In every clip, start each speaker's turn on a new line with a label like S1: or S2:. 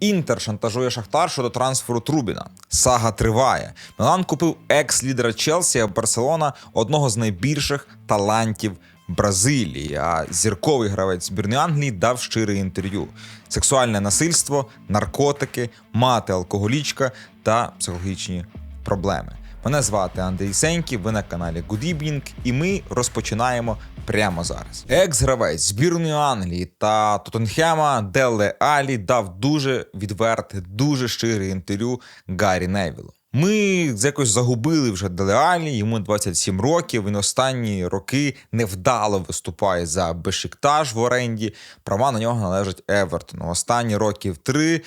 S1: Інтер шантажує Шахтар щодо трансферу Трубіна. Сага триває. Мілан купив екс-лідера Челсі, а Барселона одного з найбільших талантів Бразилії. А зірковий гравець збірної Англії дав щире інтерв'ю: сексуальне насильство, наркотики, мати алкоголічка та психологічні проблеми. Мене звати Андрій Сеньків, ви на каналі Good Evening, і ми розпочинаємо прямо зараз. Екс-гравець збірної Англії та Тоттенхема Делле Алі дав дуже відверте, дуже щире інтерв'ю Гаррі Невілу. Ми якось загубили вже Делеалі, йому 27 років. Він останні роки невдало виступає за Бешиктаж в оренді. Права на нього належать Евертону. Останні років три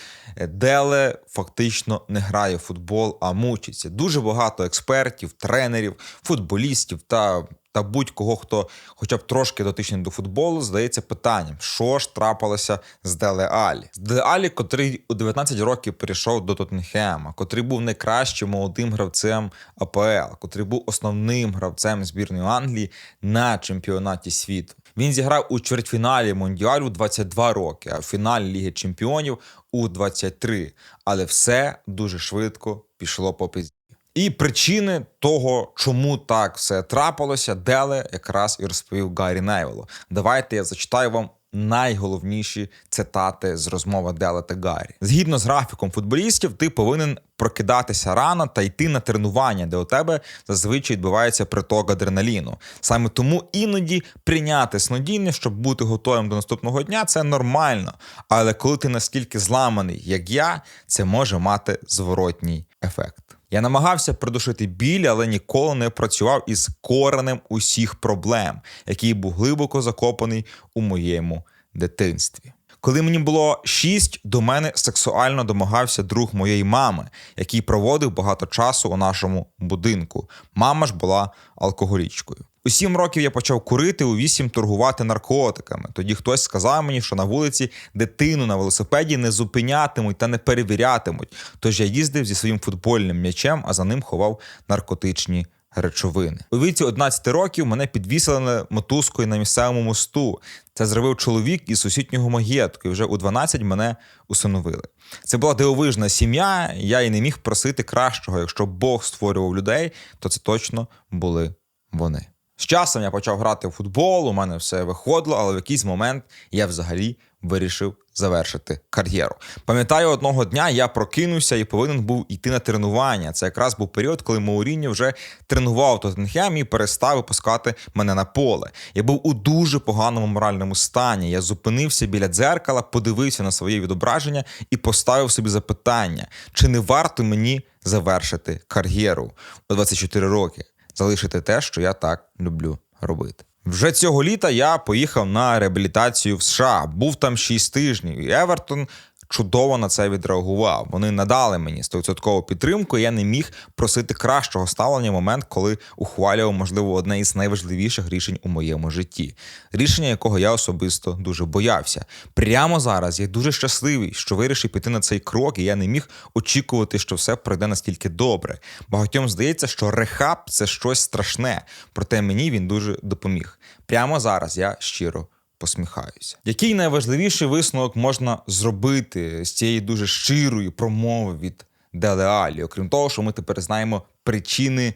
S1: Деле фактично не грає в футбол, а мучиться. Дуже багато експертів, тренерів, футболістів та. Та будь-кого, хто хоча б трошки дотичний до футболу, здається питанням, що ж трапилося з Деле Алі. Деле Алі, котрий у 19 років перейшов до Тоттенхема, котрий був найкращим молодим гравцем АПЛ, котрий був основним гравцем збірної Англії на чемпіонаті світу. Він зіграв у чвертьфіналі Мондіалю 22 роки, а в фіналі Ліги Чемпіонів у 23. Але все дуже швидко пішло по пизді. І причини того, чому так все трапилося, Деле якраз і розповів Гаррі Невілу. Давайте я зачитаю вам найголовніші цитати з розмови Деле та Гаррі. Згідно з графіком футболістів, ти повинен прокидатися рано та йти на тренування, де у тебе зазвичай відбувається приток адреналіну. Саме тому іноді прийняти снодійне, щоб бути готовим до наступного дня, це нормально. Але коли ти настільки зламаний, як я, це може мати зворотній ефект. Я намагався придушити біль, але ніколи не працював із коренем усіх проблем, який був глибоко закопаний у моєму дитинстві. Коли мені було шість, до мене сексуально домагався друг моєї мами, який проводив багато часу у нашому будинку. Мама ж була алкоголічкою. У сім років я почав курити, у вісім торгувати наркотиками. Тоді хтось сказав мені, що на вулиці дитину на велосипеді не зупинятимуть та не перевірятимуть. Тож я їздив зі своїм футбольним м'ячем, а за ним ховав наркотичні речовини. У віці 11 років мене підвісили мотузкою на місцевому мосту. Це зробив чоловік із сусіднього маєтку, і вже у 12 мене усиновили. Це була дивовижна сім'я. Я і не міг просити кращого. Якщо Бог створював людей, то це точно були вони. З часом я почав грати в футбол, у мене все виходило, але в якийсь момент я взагалі вирішив завершити кар'єру. Пам'ятаю, одного дня я прокинувся і повинен був йти на тренування. Це якраз був період, коли Мауріньо вже тренував Тоттенхем і перестав випускати мене на поле. Я був у дуже поганому моральному стані. Я зупинився біля дзеркала, подивився на своє відображення і поставив собі запитання, чи не варто мені завершити кар'єру у 24 роки залишити те, що я так люблю робити. Вже цього літа я поїхав на реабілітацію в США. Був там 6 тижнів, і Евертон чудово на це відреагував. Вони надали мені 100% підтримку. і Я не міг просити кращого ставлення в момент, коли ухвалював, можливо, одне із найважливіших рішень у моєму житті. Рішення, якого я особисто дуже боявся. Прямо зараз я дуже щасливий, що вирішив піти на цей крок, і я не міг очікувати, що все пройде настільки добре. Багатьом здається, що рехаб це щось страшне, проте мені він дуже допоміг. Прямо зараз я щиро посміхаюся. Який найважливіший висновок можна зробити з цієї дуже щирої промови від Делеалі, окрім того, що ми тепер знаємо причини.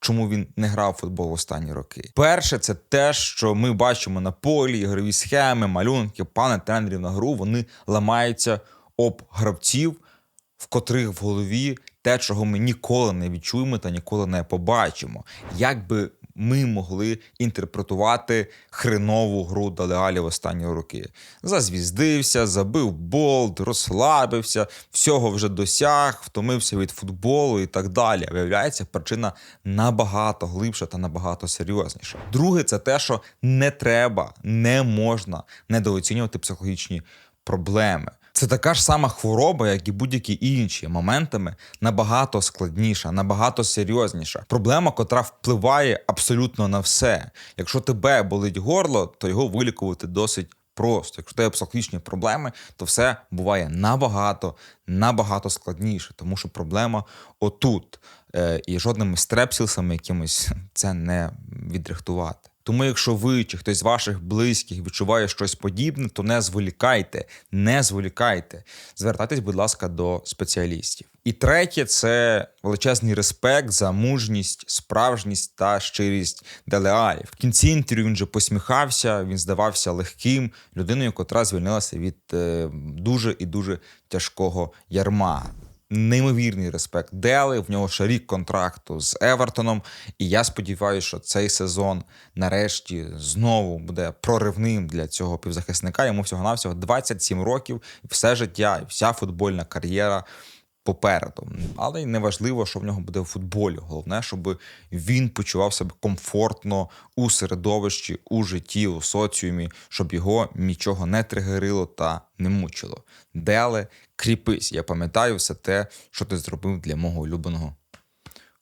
S1: Чому він не грав в футбол в останні роки? Перше, це те, що ми бачимо на полі, ігрові схеми, малюнки, пане тренерів на гру, вони ламаються об гравців, в котрих в голові те, чого ми ніколи не відчуємо та ніколи не побачимо. Як би ми могли інтерпретувати хренову гру Далеалі в останні роки. Зазвіздився, забив болт, розслабився, всього вже досяг, втомився від футболу і так далі. Виявляється, причина набагато глибша та набагато серйозніша. Друге, це те, що не треба, не можна недооцінювати психологічні проблеми. Це така ж сама хвороба, як і будь-які інші моментами набагато складніша, набагато серйозніша. Проблема, котра впливає абсолютно на все. Якщо тебе болить горло, то його вилікувати досить просто. Якщо тебе психологічні проблеми, то все буває набагато, набагато складніше, тому що проблема отут. Е, і жодними стрепсілсами якимось це не відрихтувати. Тому, якщо ви чи хтось з ваших близьких відчуває щось подібне, то не зволікайте, не зволікайте. Звертайтесь, будь ласка, до спеціалістів. І третє це величезний респект за мужність, справжність та щирість Делеалі. В кінці інтерв'ю він же посміхався, він здавався легким людиною, котра звільнилася від е, дуже і дуже тяжкого ярма. Неймовірний респект Дели. В нього ще рік контракту з Евертоном. І я сподіваюся, що цей сезон нарешті знову буде проривним для цього півзахисника. Йому всього навсього 27 років, все життя, і вся футбольна кар'єра попереду. Але й не важливо, що в нього буде в футболі. Головне, щоб він почував себе комфортно у середовищі, у житті, у соціумі, щоб його нічого не тригерило та не мучило. Деле, кріпись. Я пам'ятаю все те, що ти зробив для мого улюбленого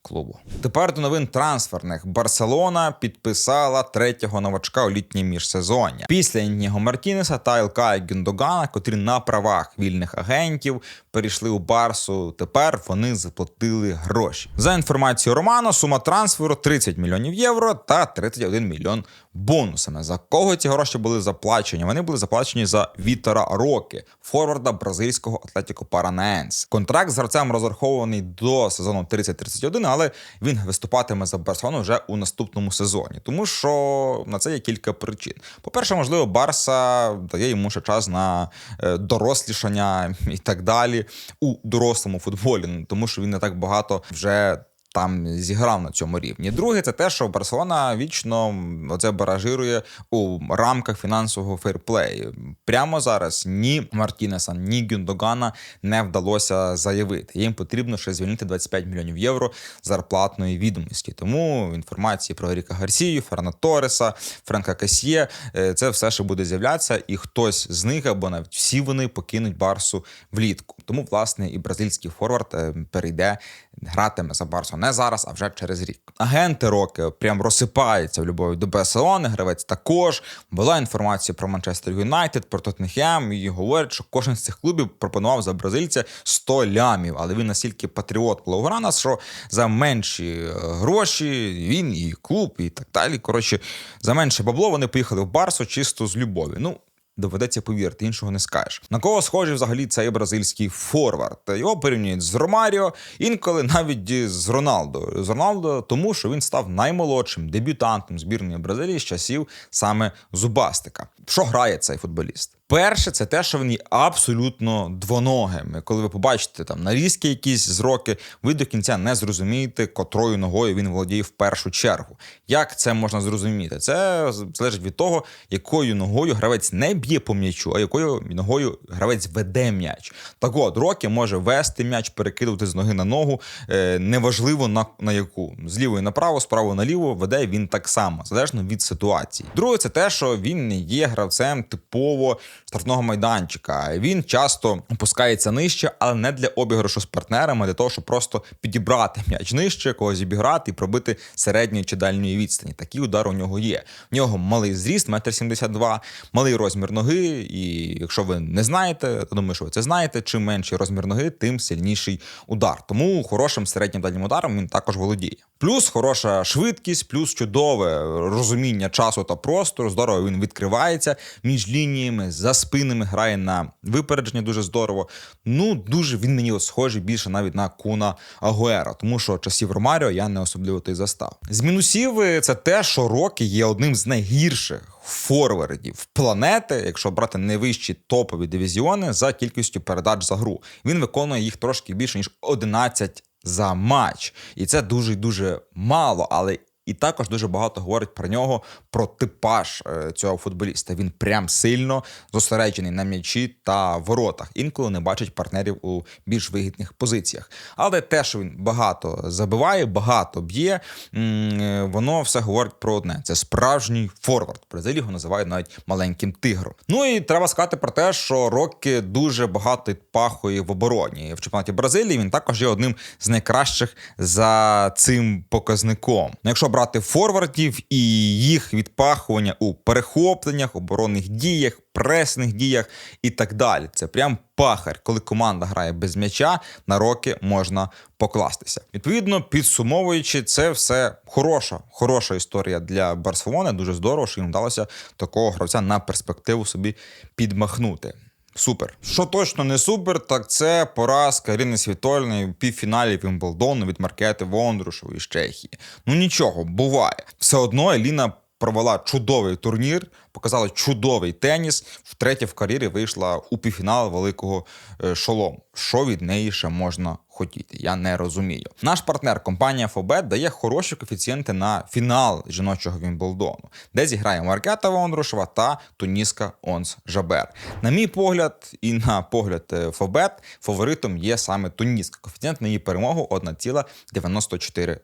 S1: клубу. Тепер до новин трансферних. Барселона підписала третього новачка у літній міжсезоння. Після Інніго Мартінеса та Ілкая Гюндогана, котрі на правах вільних агентів перейшли у Барсу. Тепер вони заплатили гроші. За інформацією Романо, сума трансферу 30 мільйонів євро та 31 мільйон бонусами. За кого ці гроші були заплачені? Вони були заплачені за Вітера Роки, форварда бразильського Атлетіко Паранаенс. Контракт з гравцем розрахований до сезону 30-31, але він виступатиме за Барселону вже у наступному сезоні. Тому що на це є кілька причин. По-перше, можливо, Барса дає йому ще час на е, дорослішання і так далі у дорослому футболі, тому що він не так багато вже там зіграв на цьому рівні. Друге, це те, що Барселона вічно оце баражирує у рамках фінансового фейрплею. Прямо зараз ні Мартінеса, ні Гюндогана не вдалося заявити. Їм потрібно ще звільнити 25 мільйонів євро зарплатної відомості. Тому інформації про Ріка Гарсію, Ферна Тореса, Френка Касьє е, це все ще буде з'являтися, і хтось з них або навіть всі вони покинуть Барсу влітку. Тому, власне, і бразильський форвард е, перейде, гратиме за Барсу не зараз, а вже через рік. Агенти роки прям розсипаються в любові до Барселони, Гравець також була інформація про Манчестер Юнайтед, про Тоттенхем, і говорять, що кожен з цих клубів пропонував за бразильця 100 лямів, але він настільки патріот Блауграна, що за менші е, гроші він і клуб, і так далі. Коротше, за менше бабло вони поїхали в Барсу чисто з любові. Ну. Доведеться повірити, іншого не скажеш. На кого схожий взагалі цей бразильський форвард? Його порівнюють з Ромаріо, інколи навіть з Роналдо. З Роналдо, тому що він став наймолодшим дебютантом збірної Бразилії з часів саме Зубастика. Що грає цей футболіст? Перше, це те, що він абсолютно двоногим. Коли ви побачите там нарізки якісь з роки, ви до кінця не зрозумієте, котрою ногою він володіє в першу чергу. Як це можна зрозуміти? Це залежить від того, якою ногою гравець не б'є по м'ячу, а якою ногою гравець веде м'яч. Так от, роки може вести м'яч, перекидувати з ноги на ногу. Е, неважливо на, на яку з лівої направо, з наліво веде він так само, залежно від ситуації. Друге, це те, що він не є гравцем типово штрафного майданчика. Він часто опускається нижче, але не для обіграшу з партнерами, для того, щоб просто підібрати м'яч нижче, когось обіграти і пробити середньої чи дальньої відстані. Такі удари у нього є. В нього малий зріст, метр сімдесят два, малий розмір ноги. І якщо ви не знаєте, то думаю, що ви це знаєте. Чим менший розмір ноги, тим сильніший удар. Тому хорошим середнім дальнім ударом він також володіє. Плюс хороша швидкість, плюс чудове розуміння часу та простору. Здорово він відкривається між лініями, за спинами грає на випередження дуже здорово. Ну, дуже він мені схожий більше навіть на Куна Агуера, тому що часів Ромаріо я не особливо той застав. З мінусів е, це те, що Рокі є одним з найгірших. Форвардів планети, якщо брати найвищі топові дивізіони за кількістю передач за гру, він виконує їх трошки більше ніж 11 за матч, і це дуже дуже мало, але і також дуже багато говорить про нього, про типаж е, цього футболіста. Він прям сильно зосереджений на м'ячі та воротах. Інколи не бачить партнерів у більш вигідних позиціях. Але те, що він багато забиває, багато б'є, е, воно все говорить про одне: це справжній форвард. В Бразилії його називають навіть маленьким тигром. Ну і треба сказати про те, що Рокі дуже багато пахує в обороні. В чемпіонаті Бразилії він також є одним з найкращих за цим показником. Ну, Якщо брати форвардів і їх відпахування у перехопленнях, оборонних діях, пресних діях і так далі. Це прям пахар, коли команда грає без м'яча, на роки можна покластися. Відповідно, підсумовуючи, це все хороша, хороша історія для Барселони. Дуже здорово, що їм вдалося такого гравця на перспективу собі підмахнути. Супер. Що точно не супер, так це поразка Ірини Світольної в півфіналі Вімблдону від Маркети Вондрушової з Чехії. Ну нічого, буває. Все одно Еліна провела чудовий турнір, показала чудовий теніс. Втретє в кар'єрі вийшла у півфінал великого шолом. шолому. Що від неї ще можна хотіти? Я не розумію. Наш партнер компанія Фобет дає хороші коефіцієнти на фінал жіночого Вімблдону, де зіграє Маркета Вондрушева та Туніска Онс Жабер. На мій погляд, і на погляд е, Фобет, фаворитом є саме Туніска. Коефіцієнт на її перемогу 1,94.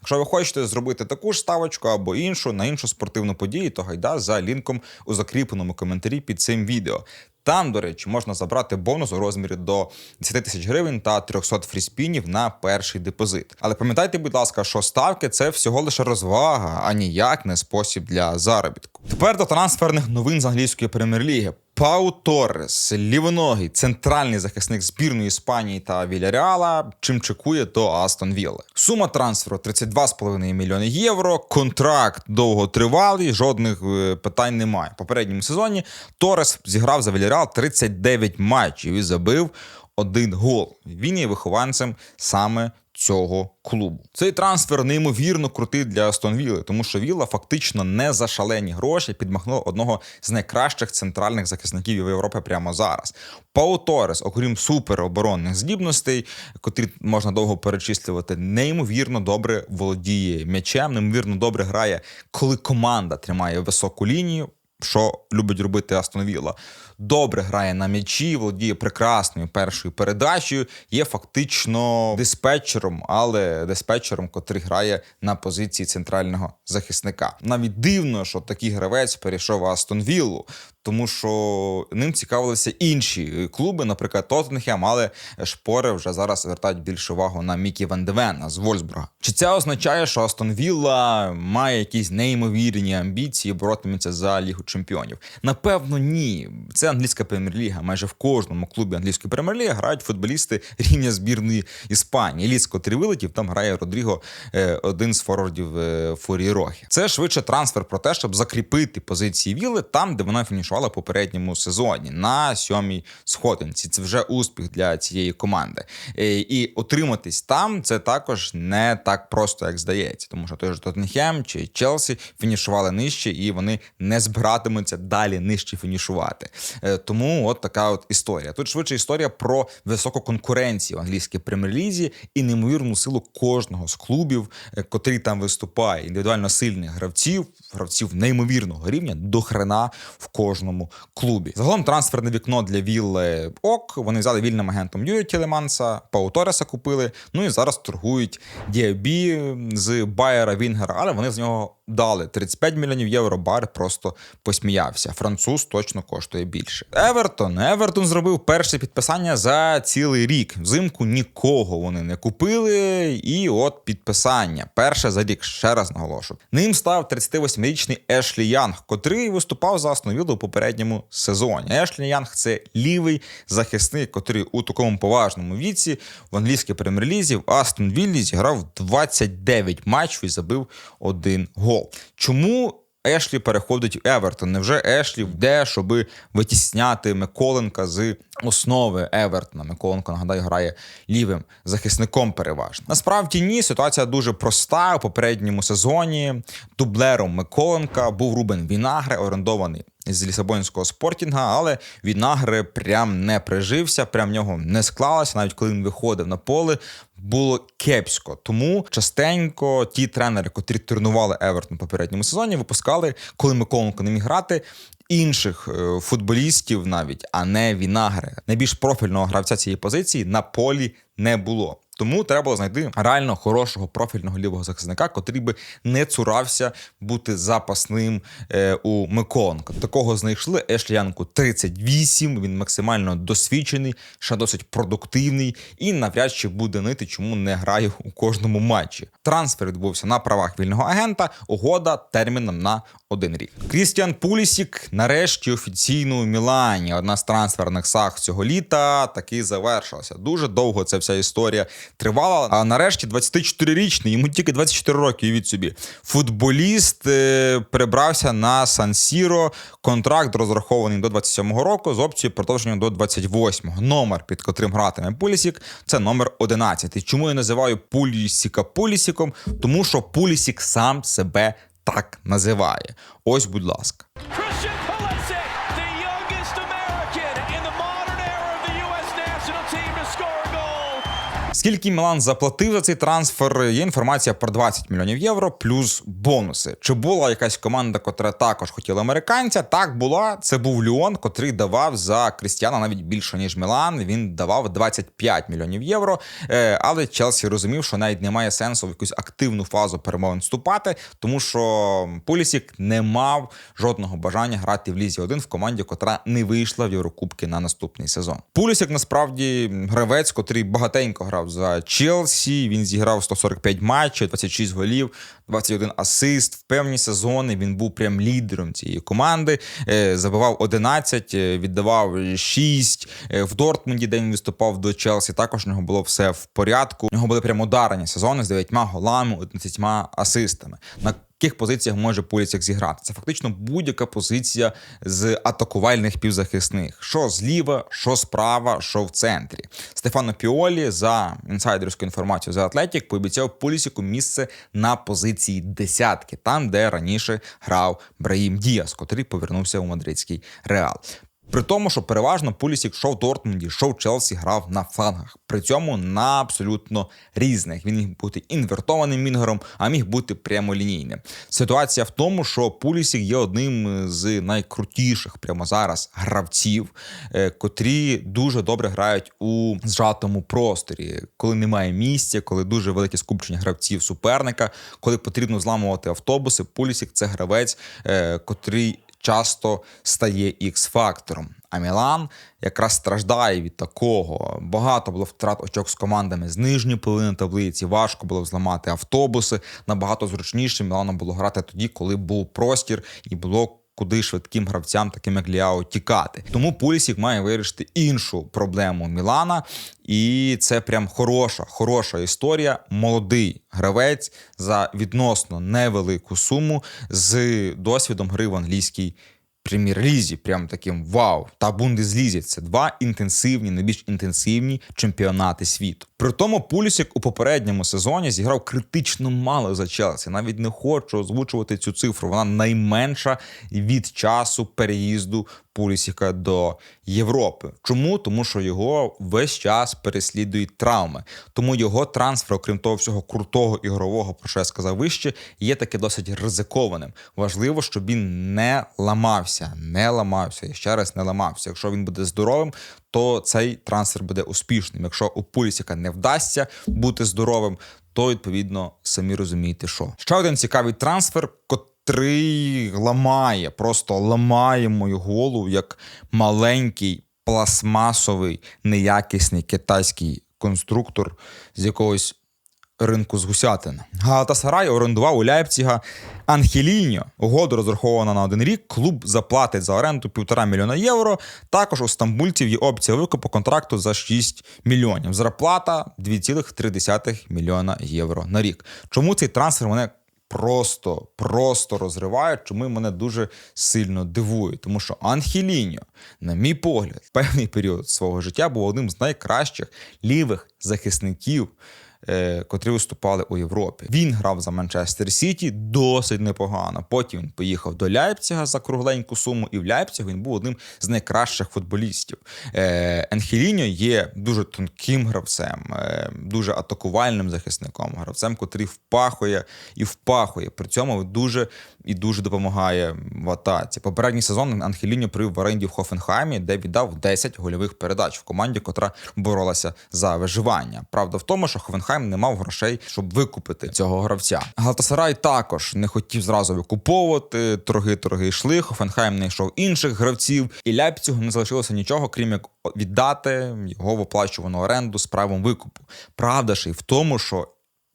S1: Якщо ви хочете зробити таку ж ставочку або іншу на іншу спортивну подію, то гайда за лінком у закріпленому коментарі під цим відео. Там, до речі, можна забрати бонус у розмірі до 10 тисяч гривень та 300 фріспінів на перший депозит. Але пам'ятайте, будь ласка, що ставки це всього лише розвага, а ніяк не спосіб для заробітку. Тепер до трансферних новин з англійської прем'єр-ліги. Пау Торрес, лівоногий центральний захисник збірної Іспанії та Вільяреала, чим чекує до Астон Вілли. Сума трансферу 32,5 мільйони євро. Контракт довготривалий, жодних е, питань немає. В попередньому сезоні Торрес зіграв за Вільяреал 39 матчів і забив один гол. Він є вихованцем саме цього клубу. Цей трансфер неймовірно крутий для Астон Вілли, тому що Вілла фактично не за шалені гроші підмахнула одного з найкращих центральних захисників Європи прямо зараз. Пау Торес, окрім супероборонних здібностей, котрі можна довго перечислювати, неймовірно добре володіє м'ячем, неймовірно добре грає, коли команда тримає високу лінію. Що любить робити Астон Вілла. Добре грає на м'ячі, володіє прекрасною першою передачею, є фактично диспетчером, але диспетчером, котрий грає на позиції центрального захисника. Навіть дивно, що такий гравець перейшов Астон Віллу, тому що ним цікавилися інші клуби, наприклад, Тоттенхем, але шпори вже зараз звертають більшу увагу на Мікі Ван Девена з Вольсбурга. Чи це означає, що Астон Вілла має якісь неймовірні амбіції боротиметься за лігу чемпіонів? Напевно, ні. Це англійська прем'єр-ліга. Майже в кожному клубі англійської прем'єр-ліги грають футболісти рівня збірної Іспанії. Ліс, котрий вилетів, там грає Родріго, е, один з форвардів е, Фурії Рохи. Це швидше трансфер про те, щоб закріпити позиції Вілли там, де вона фінішувала в попередньому сезоні на сьомій сходинці. Це вже успіх для цієї команди. Е, І отриматись там це також не так просто, як здається, тому що той ж Тоттенхем чи Челсі фінішували нижче, і вони не збиратимуться далі нижче фінішувати. Е, Тому от така от історія. Тут швидше історія про високу конкуренцію в англійській прем'єр-лізі і неймовірну силу кожного з клубів, е, котрий там виступає. Індивідуально сильних гравців, гравців неймовірного рівня до хрена в кожному клубі. Загалом трансферне вікно для Вілли ок. Вони взяли вільним агентом Юрі Тілеманса, Пау Тореса купили. Ну і зараз торгують Діабі з Байера Вінгера, але вони з нього дали 35 мільйонів євро. Бар просто посміявся. Француз точно коштує більше. Евертон. Евертон зробив перше підписання за цілий рік. Взимку нікого вони не купили. І от підписання. Перше за рік, ще раз наголошу. Ним став 38-річний Ешлі Янг, котрий виступав за Астон у попередньому сезоні. Ешлі Янг це лівий захисник, котрий у такому поважному віці в англійській прем'єр-лізі в Астон Віллі зіграв 29 матчів і забив один гол. Чому? Ешлі переходить в Евертон. Невже Ешлі йде, щоб витісняти Миколенка з основи Евертона? Миколенко, нагадаю, грає лівим захисником переважно. Насправді ні, ситуація дуже проста. У попередньому сезоні дублером Миколенка був Рубен Вінагре, орендований з Лісабонського спортінга, але Вінагре прям не прижився, прям нього не склалося, навіть коли він виходив на поле. Було кепсько, тому частенько ті тренери, котрі тренували Евертон в попередньому сезоні, випускали, коли Миколенко не міг грати. Інших е, футболістів навіть, а не Вінагре. Найбільш профільного гравця цієї позиції на полі не було. Тому треба знайти реально хорошого профільного лівого захисника, котрий би не цурався бути запасним е, у Миколенка. Такого знайшли Ешлі Янку 38, Він максимально досвідчений, ще досить продуктивний і навряд чи буде нити, чому не грає у кожному матчі. Трансфер відбувся на правах вільного агента. Угода терміном на один рік. Крістіан Пулісік нарешті офіційно у Мілані. Одна з трансферних саг цього літа таки завершилася. Дуже довго ця вся історія тривала. А нарешті 24-річний, йому тільки 24 роки. від собі. Футболіст е, перебрався на Сан-Сіро. Контракт розрахований до 27-го року з опцією продовження до 28-го. Номер, під котрим гратиме Пулісік, це номер 11. Чому я називаю Пулісіка Пулісіком? Тому що Пулісік сам себе так називає. Ось, будь ласка. Скільки Мілан заплатив за цей трансфер? Є інформація про 20 мільйонів євро плюс бонуси. Чи була якась команда, котра також хотіла американця? Так була. Це був Ліон, котрий давав за Крістіана навіть більше ніж Мілан. Він давав 25 мільйонів євро. Е, Але Челсі розумів, що навіть немає сенсу в якусь активну фазу перемовин вступати, тому що Пулісік не мав жодного бажання грати в лізі 1 в команді, котра не вийшла в Єврокубки на наступний сезон. Пулісік насправді гравець, котрий багатенько грав за Челсі. Він зіграв 145 матчів, 26 голів, 21 асист. В певні сезони він був прям лідером цієї команди. Е, Забивав 11, е, віддавав 6. Е, В Дортмунді, де він виступав до Челсі, також у нього було все в порядку. У нього були прямо ударені сезони з 9 голами, 11 асистами. На яких позиціях може Пулісік зіграти? Це фактично будь-яка позиція з атакувальних півзахисних, що зліва, що справа, що в центрі. Стефано Піолі за інсайдерську інформацію за Атлетік пообіцяв Полісіку місце на позиції десятки, там де раніше грав Браїм Діас, котрий повернувся у мадридський реал. При тому, що переважно Пулісік шов в Дортмунді, йшов в Челсі, грав на флангах. При цьому на абсолютно різних. Він міг бути інвертованим мінгером, а міг бути прямолінійним. Ситуація в тому, що Пулісік є одним з найкрутіших прямо зараз гравців, е, котрі дуже добре грають у зжатому просторі, коли немає місця, коли дуже велике скупчення гравців суперника, коли потрібно зламувати автобуси. Пулісік це гравець, е, котрий часто стає ікс-фактором. А Мілан якраз страждає від такого. Багато було втрат очок з командами з нижньої половини таблиці. Важко було зламати автобуси. Набагато зручніше Мілану було грати тоді, коли був простір і було. Куди швидким гравцям, таким як Ліао, тікати. Тому Пулісік має вирішити іншу проблему Мілана, і це прям хороша, хороша історія. Молодий гравець за відносно невелику суму з досвідом гри в англійській прем'єр-лізі. Прям таким вау. Та Бундеслізі це два інтенсивні, найбільш інтенсивні чемпіонати світу. При тому Пулісік у попередньому сезоні зіграв критично мало за Челсі. Навіть не хочу озвучувати цю цифру. Вона найменша від часу переїзду Пулісіка до Європи. Чому? Тому що його весь час переслідують травми. Тому його трансфер, окрім того всього крутого ігрового, про що я сказав вище, є таки досить ризикованим. Важливо, щоб він не ламався, не ламався і ще раз не ламався. Якщо він буде здоровим, то цей трансфер буде успішним. Якщо у Пулісіка не вдасться бути здоровим, то відповідно самі розумієте, що ще один цікавий трансфер, котрий ламає, просто ламає мою голову як маленький пластмасовий неякісний китайський конструктор з якогось ринку з гусятин. Галатасарай орендував у Ляйпціга Анхеліньо. Угоду розрахована на один рік. Клуб заплатить за оренду півтора мільйона євро. Також у стамбульців є опція викупу контракту за 6 мільйонів. Зарплата 2,3 мільйона євро на рік. Чому цей трансфер мене просто, просто розриває, чому мене дуже сильно дивує. Тому що Анхеліньо, на мій погляд, в певний період свого життя був одним з найкращих лівих захисників котрі виступали у Європі. Він грав за Манчестер Сіті досить непогано. Потім він поїхав до Ляйпціга за кругленьку суму, і в Ляйпцігу він був одним з найкращих футболістів. Е, Енхеліньо є дуже тонким гравцем, е, дуже атакувальним захисником, гравцем, котрий впахує і впахує. При цьому дуже і дуже допомагає в атаці. Попередній сезон Анхеліньо провів в оренді в Хофенхаймі, де віддав 10 гольових передач в команді, котра боролася за виживання. Правда в тому, що Хофенхайм не мав грошей, щоб викупити цього гравця. Галатасарай також не хотів зразу викуповувати. Торги торги йшли. Хофенхайм не йшов інших гравців, і Ляпцюгу не залишилося нічого, крім як віддати його в оплачувану оренду з правом викупу. Правда ж і в тому, що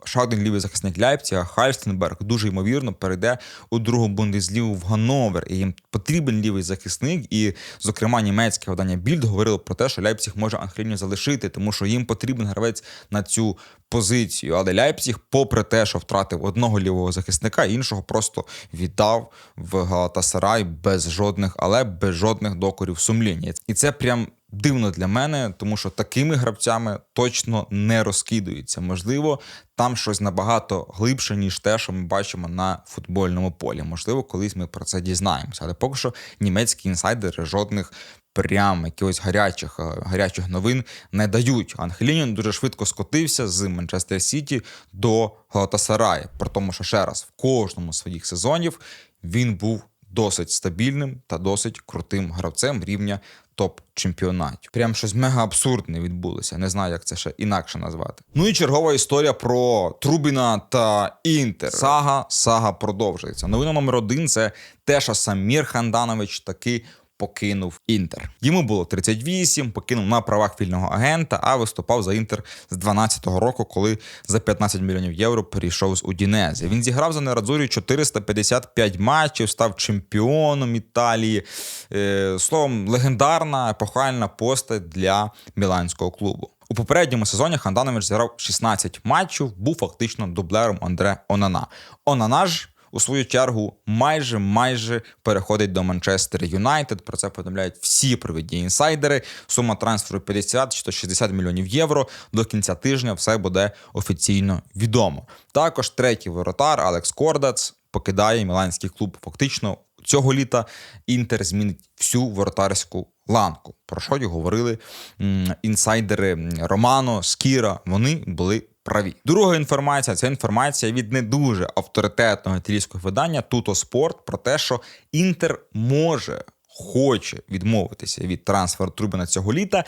S1: ще один лівий захисник Ляйпціга, Хальстенберг, дуже ймовірно перейде у другу бундеслігу в Ганновер. І їм потрібен лівий захисник. І, зокрема, німецьке видання Більд говорило про те, що Ляйпціг може Анхеліню залишити, тому що їм потрібен гравець на цю позицію. Але Ляйпціг, попри те, що втратив одного лівого захисника, іншого просто віддав в Галатасарай без жодних, але без жодних докорів сумління. І це прям. Дивно для мене, тому що такими гравцями точно не розкидуються. Можливо, там щось набагато глибше, ніж те, що ми бачимо на футбольному полі. Можливо, колись ми про це дізнаємося. Але поки що німецькі інсайдери жодних прям якихось гарячих, е, гарячих новин не дають. Анхелінін дуже швидко скотився з Манчестер Сіті до Галатасарая. При тому, що ще раз в кожному з своїх сезонів він був досить стабільним та досить крутим гравцем рівня топ-чемпіонатів. Прям щось мега абсурдне відбулося. Не знаю, як це ще інакше назвати. Ну і чергова історія про Трубіна та Інтер. Сага, сага продовжується. Новина номер один це Теша Самір Ханданович таки. Покинув Інтер. Йому було 38, покинув на правах вільного агента, а виступав за Інтер з 12-го року, коли за 15 мільйонів євро перейшов з Удінези. Він зіграв за Нерадзурі 455 матчів, став чемпіоном Італії. Е, словом, легендарна епохальна постать для міланського клубу. У попередньому сезоні Ханданович зіграв 16 матчів, був фактично дублером Андре Онана. Онана ж у свою чергу майже майже переходить до Манчестер Юнайтед. Про це повідомляють всі провідні інсайдери. Сума трансферу 50 чи то 60 мільйонів євро. До кінця тижня все буде офіційно відомо. Також третій воротар Алекс Кордац покидає міланський клуб. Фактично цього літа Інтер змінить всю воротарську ланку. Про що й говорили інсайдери Романо, Скіра. Вони були праві. Друга інформація це інформація від не дуже авторитетного італійського видання Туто Спорт про те, що Інтер може хоче відмовитися від трансферу Трубіна цього літа.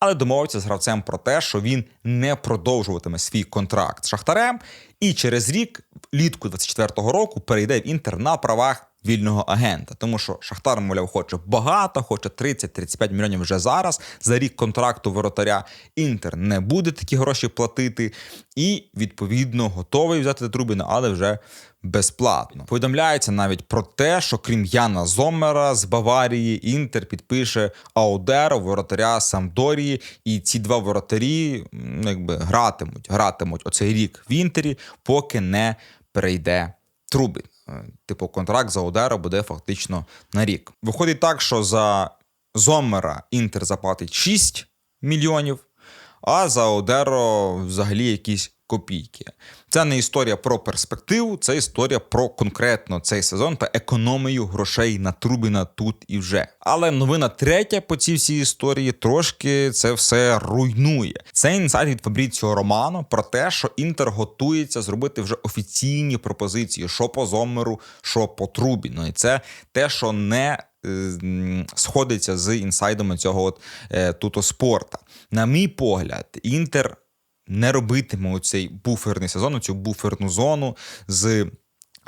S1: Але домовився з гравцем про те, що він не продовжуватиме свій контракт з Шахтарем, і через рік, влітку 24-го року, перейде в інтер на правах вільного агента. Тому що Шахтар, мовляв, хоче багато, хоче 30-35 мільйонів вже зараз. За рік контракту воротаря Інтер не буде такі гроші платити, і відповідно готовий взяти Трубіна, але вже безплатно. Повідомляється навіть про те, що крім Яна Зоммера з Баварії, Інтер підпише Аудеро, воротаря Самдорії, і ці два воротарі якби гратимуть, гратимуть оцей рік в Інтері, поки не перейде Трубін. Е, Типу, контракт за Одера буде фактично на рік. Виходить так, що за Зомера Інтер заплатить 6 мільйонів, а за Одеро взагалі якісь копійки. Це не історія про перспективу, це історія про конкретно цей сезон та економію грошей на Трубіна тут і вже. Але новина третя по цій всій історії трошки це все руйнує. Це інсайт від Фабріціо Романо про те, що Інтер готується зробити вже офіційні пропозиції, що по Зоммеру, що по Трубіну. І це те, що не е, сходиться з інсайдами цього от е, туто спорта. На мій погляд, Інтер не робитиме цей буферний сезон, цю буферну зону з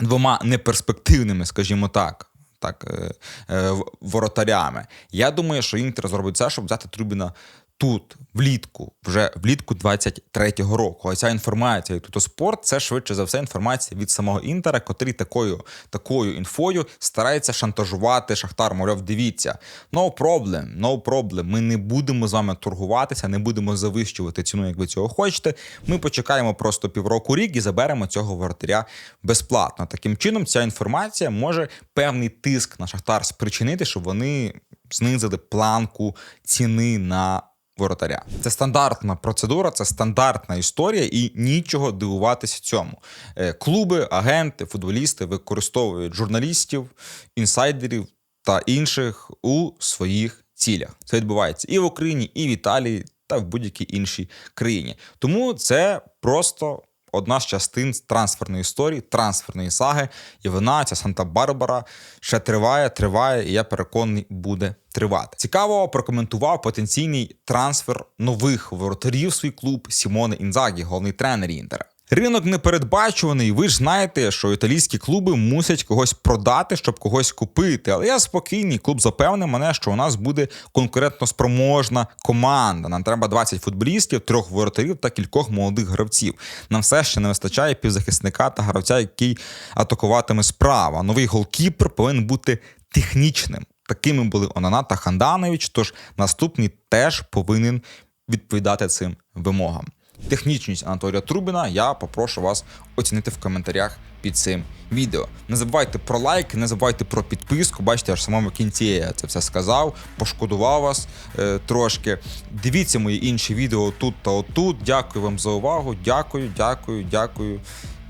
S1: двома неперспективними, скажімо так. Так, е, е, воротарями. Я думаю, що Інтер зробить все, щоб взяти Трубіна тут, влітку, вже влітку 23-го року. А ця інформація тут спорт це швидше за все інформація від самого Інтера, котрий такою, такою інфою старається шантажувати Шахтар. Мовляв, дивіться, no problem, no problem. Ми не будемо з вами торгуватися, не будемо завищувати ціну, як ви цього хочете. Ми почекаємо просто півроку рік і заберемо цього воротаря безплатно. Таким чином, ця інформація може певний тиск на Шахтар спричинити, щоб вони знизили планку ціни на воротаря. Це стандартна процедура, це стандартна історія, і нічого дивуватися цьому. Е, Клуби, агенти, футболісти використовують журналістів, інсайдерів та інших у своїх цілях. Це відбувається і в Україні, і в Італії, та в будь-якій іншій країні. Тому це просто. Одна з частин трансферної історії, трансферної саги, і вона, ця Санта-Барбара, ще триває, триває, і я переконаний, буде тривати. Цікаво прокоментував потенційний трансфер нових воротарів свій клуб Сімоне Інзагі, головний тренер Інтера. Ринок непередбачуваний. Ви ж знаєте, що італійські клуби мусять когось продати, щоб когось купити. Але я спокійний. Клуб запевнив мене, що у нас буде конкурентно спроможна команда. Нам треба 20 футболістів, трьох воротарів та кількох молодих гравців. Нам все ще не вистачає півзахисника та гравця, який атакуватиме справа. Новий голкіпер повинен бути технічним. Такими були Онана та Ханданович. Тож наступний теж повинен відповідати цим вимогам. Технічність Анатолія Трубіна я попрошу вас оцінити в коментарях під цим відео. Не забувайте про лайк, не забувайте про підписку. Бачите, аж в самому кінці я це все сказав, пошкодував вас е, трошки. Дивіться мої інші відео тут та отут. Дякую вам за увагу. Дякую, дякую, дякую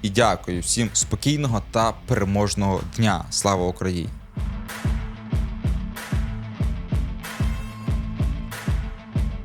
S1: і дякую всім спокійного та переможного дня. Слава Україні!